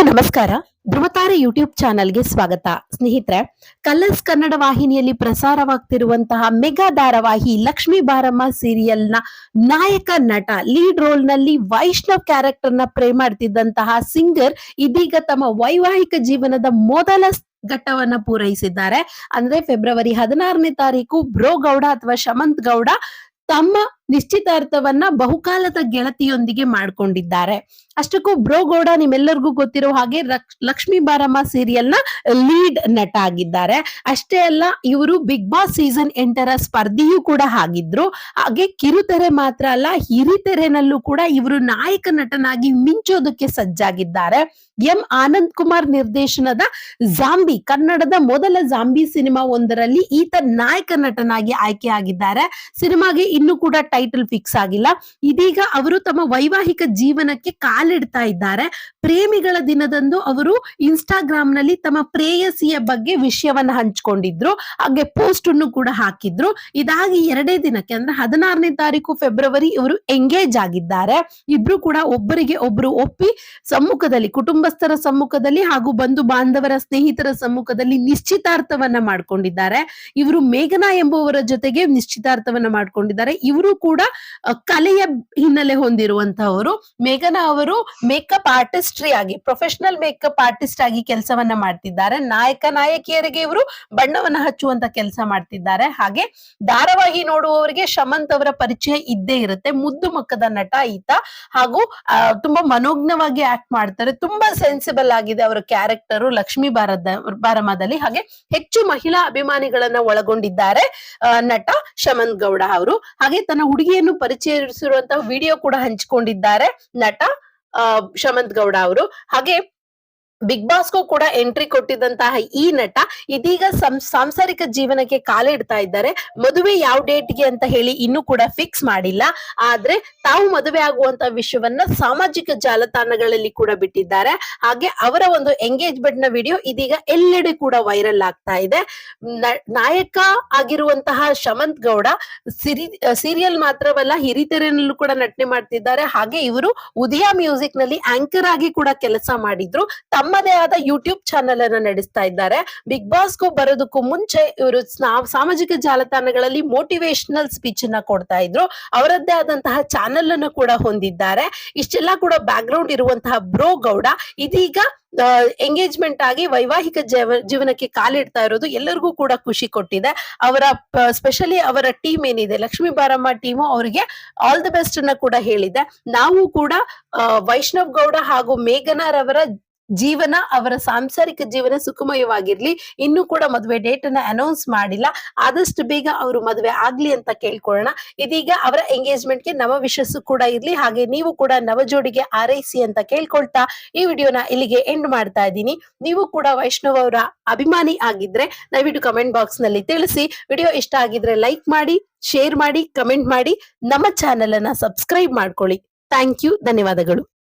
ಎಲ್ರಿಗೂ ನಮಸ್ಕಾರ. ಧ್ರುವತಾರೆ ಯೂಟ್ಯೂಬ್ ಚಾನೆಲ್ಗೆ ಸ್ವಾಗತ. ಸ್ನೇಹಿತರೆ, ಕಲರ್ಸ್ ಕನ್ನಡ ವಾಹಿನಿಯಲ್ಲಿ ಪ್ರಸಾರವಾಗ್ತಿರುವಂತಹ ಮೆಗಾ ಧಾರಾವಾಹಿ ಲಕ್ಷ್ಮಿ ಬಾರಮ್ಮ ಸೀರಿಯಲ್ನ ನಾಯಕ ನಟ ಲೀಡ್ ರೋಲ್ನಲ್ಲಿ ವೈಷ್ಣವ್ ಕ್ಯಾರೆಕ್ಟರ್ನ ಪ್ರೇ ಮಾಡ್ತಿದ್ದಂತಹ ಸಿಂಗರ್ ಇದೀಗ ತಮ್ಮ ವೈವಾಹಿಕ ಜೀವನದ ಮೊದಲ ಘಟ್ಟವನ್ನ ಪೂರೈಸಿದ್ದಾರೆ. ಅಂದ್ರೆ, ಫೆಬ್ರವರಿ ಹದಿನಾರನೇ ತಾರೀಕು ಬ್ರೋ ಗೌಡ ಅಥವಾ ಶಮಂತ್ ಗೌಡ ತಮ್ಮ ನಿಶ್ಚಿತಾರ್ಥವನ್ನ ಬಹುಕಾಲದ ಗೆಳತಿಯೊಂದಿಗೆ ಮಾಡ್ಕೊಂಡಿದ್ದಾರೆ. ಅಷ್ಟಕ್ಕೂ ಬ್ರೋಗೌಡ ನಿಮ್ಮೆಲ್ಲರಿಗೂ ಗೊತ್ತಿರೋ ಹಾಗೆ ಲಕ್ಷ್ಮಿ ಬಾರಮ್ಮ ಸೀರಿಯಲ್ನ ಲೀಡ್ ನಟ ಆಗಿದ್ದಾರೆ. ಅಷ್ಟೇ ಅಲ್ಲ, ಇವರು ಬಿಗ್ ಬಾಸ್ ಸೀಸನ್ ಎಂಟರ ಸ್ಪರ್ಧಿಯೂ ಕೂಡ ಆಗಿದ್ರು. ಹಾಗೆ ಕಿರುತೆರೆ ಮಾತ್ರ ಅಲ್ಲ ಹಿರಿತೆರೆನಲ್ಲೂ ಕೂಡ ಇವರು ನಾಯಕ ನಟನಾಗಿ ಮಿಂಚೋದಕ್ಕೆ ಸಜ್ಜಾಗಿದ್ದಾರೆ. ಎಂ. ಆನಂದ್ ಕುಮಾರ್ ನಿರ್ದೇಶನದ ಜಾಂಬಿ ಕನ್ನಡದ ಮೊದಲ ಜಾಂಬಿ ಸಿನಿಮಾ ಒಂದರಲ್ಲಿ ಈತ ನಾಯಕ ನಟನಾಗಿ ಆಯ್ಕೆ ಆಗಿದ್ದಾರೆ ಸಿನಿಮಾಗೆ ಇನ್ನು ಕೂಡ ಟೈಟಲ್ ಫಿಕ್ಸ್ ಆಗಿಲ್ಲ. ಇದೀಗ ಅವರು ತಮ್ಮ ವೈವಾಹಿಕ ಜೀವನಕ್ಕೆ ಕಾಲಿಡ್ತಾ ಇದ್ದಾರೆ. ಪ್ರೇಮಿಗಳ ದಿನದಂದು ಅವರು ಇನ್ಸ್ಟಾಗ್ರಾಮ್ನಲ್ಲಿ ತಮ್ಮ ಪ್ರೇಯಸಿಯ ಬಗ್ಗೆ ವಿಷಯವನ್ನ ಹಂಚಿಕೊಂಡಿದ್ರು. ಹಾಗೆ ಪೋಸ್ಟ್ ಅನ್ನು ಕೂಡ ಹಾಕಿದ್ರು. ಇದಾಗಿ ಎರಡೇ ದಿನಕ್ಕೆ ಅಂದ್ರೆ ಹದಿನಾರನೇ ತಾರೀಕು ಫೆಬ್ರವರಿ ಇವರು ಎಂಗೇಜ್ ಆಗಿದ್ದಾರೆ. ಇಬ್ರು ಕೂಡ ಒಬ್ಬರಿಗೆ ಒಬ್ರು ಒಪ್ಪಿ ಸಮ್ಮುಖದಲ್ಲಿ, ಕುಟುಂಬಸ್ಥರ ಸಮ್ಮುಖದಲ್ಲಿ ಹಾಗೂ ಬಂಧು ಬಾಂಧವರ ಸ್ನೇಹಿತರ ಸಮ್ಮುಖದಲ್ಲಿ ನಿಶ್ಚಿತಾರ್ಥವನ್ನ ಮಾಡ್ಕೊಂಡಿದ್ದಾರೆ. ಇವರು ಮೇಘನಾ ಎಂಬುವರ ಜೊತೆಗೆ ನಿಶ್ಚಿತಾರ್ಥವನ್ನ ಮಾಡ್ಕೊಂಡಿದ್ದಾರೆ. ಇವರು ಅ, ಕಲೆಯ ಹಿನ್ನೆಲೆ ಹೊಂದಿರುವಂತಹವರು. ಮೇಘನಾ ಅವರು ಮೇಕಪ್ ಆರ್ಟಿಸ್ಟ್ರಿ ಆಗಿ ಪ್ರೊಫೆಷನಲ್ ಮೇಕಪ್ ಆರ್ಟಿಸ್ಟ್ ಆಗಿ ಕೆಲಸವನ್ನ ಮಾಡ್ತಿದ್ದಾರೆ. ನಾಯಕ ನಾಯಕಿಯರಿಗೆ ಇವರು ಬಣ್ಣವನ್ನ ಹಚ್ಚುವಂತ ಕೆಲಸ ಮಾಡ್ತಿದ್ದಾರೆ. ಹಾಗೆ ಧಾರಾವಾಹಿ ನೋಡುವವರಿಗೆ ಶಮಂತ್ ಅವರ ಪರಿಚಯ ಇದ್ದೇ ಇರುತ್ತೆ. ಮುದ್ದು ಮಕ್ಕದ ನಟ ಈತ. ಹಾಗೂ ತುಂಬಾ ಮನೋಜ್ಞವಾಗಿ ಆಕ್ಟ್ ಮಾಡ್ತಾರೆ. ತುಂಬಾ ಸೆನ್ಸಿಬಲ್ ಆಗಿದೆ ಅವರ ಕ್ಯಾರೆಕ್ಟರ್ ಲಕ್ಷ್ಮಿ ಬಾರದ ಬಾರಮದಲ್ಲಿ ಹಾಗೆ ಹೆಚ್ಚು ಮಹಿಳಾ ಅಭಿಮಾನಿಗಳನ್ನ ಒಳಗೊಂಡಿದ್ದಾರೆ ನಟ ಶಮಂತ್ ಗೌಡ ಅವರು. ಹಾಗೆ ತನ್ನ ಹುಡುಗಿಯನ್ನು ಪರಿಚಯಿಸಿರುವಂತಹ ವಿಡಿಯೋ ಕೂಡ ಹಂಚಿಕೊಂಡಿದ್ದಾರೆ ನಟ ಅಹ್ ಶಮಂತ್ ಗೌಡ ಅವರು. ಹಾಗೆ ಬಿಗ್ ಬಾಸ್ಗೂ ಕೂಡ ಎಂಟ್ರಿ ಕೊಟ್ಟಿದ್ದಂತಹ ಈ ನಟ ಇದೀಗ ಸಾಂಸಾರಿಕ ಜೀವನಕ್ಕೆ ಕಾಲಿಡ್ತಾ ಇದ್ದಾರೆ. ಮದುವೆ ಯಾವ ಡೇಟ್ಗೆ ಅಂತ ಹೇಳಿ ಇನ್ನೂ ಕೂಡ ಫಿಕ್ಸ್ ಮಾಡಿಲ್ಲ. ಆದ್ರೆ ತಾವು ಮದುವೆ ಆಗುವಂತ ವಿಷಯವನ್ನ ಸಾಮಾಜಿಕ ಜಾಲತಾಣಗಳಲ್ಲಿ ಕೂಡ ಬಿಟ್ಟಿದ್ದಾರೆ. ಹಾಗೆ ಅವರ ಒಂದು ಎಂಗೇಜ್ಮೆಂಟ್ನ ವಿಡಿಯೋ ಇದೀಗ ಎಲ್ಲೆಡೆ ಕೂಡ ವೈರಲ್ ಆಗ್ತಾ ಇದೆ. ನಾಯಕ ಆಗಿರುವಂತಹ ಶಮಂತ್ ಗೌಡ ಸಿರಿ ಸೀರಿಯಲ್ ಮಾತ್ರವಲ್ಲ ಹಿರಿತೆರೆಯಲ್ಲೂ ಕೂಡ ನಟನೆ ಮಾಡ್ತಿದ್ದಾರೆ. ಹಾಗೆ ಇವರು ಉದಯ ಮ್ಯೂಸಿಕ್ನಲ್ಲಿ ಆಂಕರ್ ಆಗಿ ಕೂಡ ಕೆಲಸ ಮಾಡಿದ್ರು. ತಮ್ಮದೇ ಆದ ಯೂಟ್ಯೂಬ್ ಚಾನೆಲ್ ಅನ್ನ ನಡೆಸ್ತಾ ಇದ್ದಾರೆ. ಬಿಗ್ ಬಾಸ್ಗೂ ಬರೋದಕ್ಕೂ ಮುಂಚೆ ಇವರು ಸಾಮಾಜಿಕ ಜಾಲತಾಣಗಳಲ್ಲಿ ಮೋಟಿವೇಶನಲ್ ಸ್ಪೀಚ್ ಅನ್ನ ಕೊಡ್ತಾ ಇದ್ರು. ಅವರದ್ದೇ ಆದಂತಹ ಚಾನೆಲ್ ಅನ್ನು ಕೂಡ ಹೊಂದಿದ್ದಾರೆ. ಇಷ್ಟೆಲ್ಲ ಕೂಡ ಬ್ಯಾಕ್ ಗ್ರೌಂಡ್ ಇರುವಂತಹ ಬ್ರೋ ಗೌಡ ಇದೀಗ ಎಂಗೇಜ್ಮೆಂಟ್ ಆಗಿ ವೈವಾಹಿಕ ಜೀವ- ಜೀವನಕ್ಕೆ ಕಾಲಿಡ್ತಾ ಇರೋದು ಎಲ್ಲರಿಗೂ ಕೂಡ ಖುಷಿ ಕೊಟ್ಟಿದೆ. ಅವರ ಸ್ಪೆಷಲಿ ಅವರ ಟೀಮ್ ಏನಿದೆ, ಲಕ್ಷ್ಮೀ ಬಾರಮ್ಮ ಟೀಮು ಅವರಿಗೆ ಆಲ್ ದ ಬೆಸ್ಟ್ ಅನ್ನ ಕೂಡ ಹೇಳಿದೆ. ನಾವು ಕೂಡ ವೈಷ್ಣವ್ ಗೌಡ ಹಾಗೂ ಮೇಘನಾರವರ ಜೀವನ, ಅವರ ಸಾಂಸಾರಿಕ ಜೀವನ ಸುಖಮಯವಾಗಿರ್ಲಿ. ಇನ್ನೂ ಕೂಡ ಮದುವೆ ಡೇಟ್ ಅನ್ನ ಅನೌನ್ಸ್ ಮಾಡಿಲ್ಲ. ಆದಷ್ಟು ಬೇಗ ಅವರು ಮದುವೆ ಆಗ್ಲಿ ಅಂತ ಕೇಳ್ಕೊಳ್ಳೋಣ. ಇದೀಗ ಅವರ ಎಂಗೇಜ್ಮೆಂಟ್ಗೆ ನವ ವಿಶಸ್ಸು ಕೂಡ ಇರ್ಲಿ. ಹಾಗೆ ನೀವು ಕೂಡ ನವ ಜೋಡಿಗೆ ಆರೈಸಿ ಅಂತ ಕೇಳ್ಕೊಳ್ತಾ ಈ ವಿಡಿಯೋನ ಇಲ್ಲಿಗೆ ಎಂಡ್ ಮಾಡ್ತಾ ಇದ್ದೀನಿ. ನೀವು ಕೂಡ ವೈಷ್ಣವ್ ಅವರ ಅಭಿಮಾನಿ ಆಗಿದ್ರೆ ದಯವಿಟ್ಟು ಕಮೆಂಟ್ ಬಾಕ್ಸ್ನಲ್ಲಿ ತಿಳಿಸಿ. ವಿಡಿಯೋ ಇಷ್ಟ ಆಗಿದ್ರೆ ಲೈಕ್ ಮಾಡಿ ಶೇರ್ ಮಾಡಿ ಕಮೆಂಟ್ ಮಾಡಿ. ನಮ್ಮ ಚಾನೆಲ್ ಅನ್ನ ಸಬ್ಸ್ಕ್ರೈಬ್ ಮಾಡ್ಕೊಳ್ಳಿ. ಥ್ಯಾಂಕ್ ಯು ಧನ್ಯವಾದಗಳು.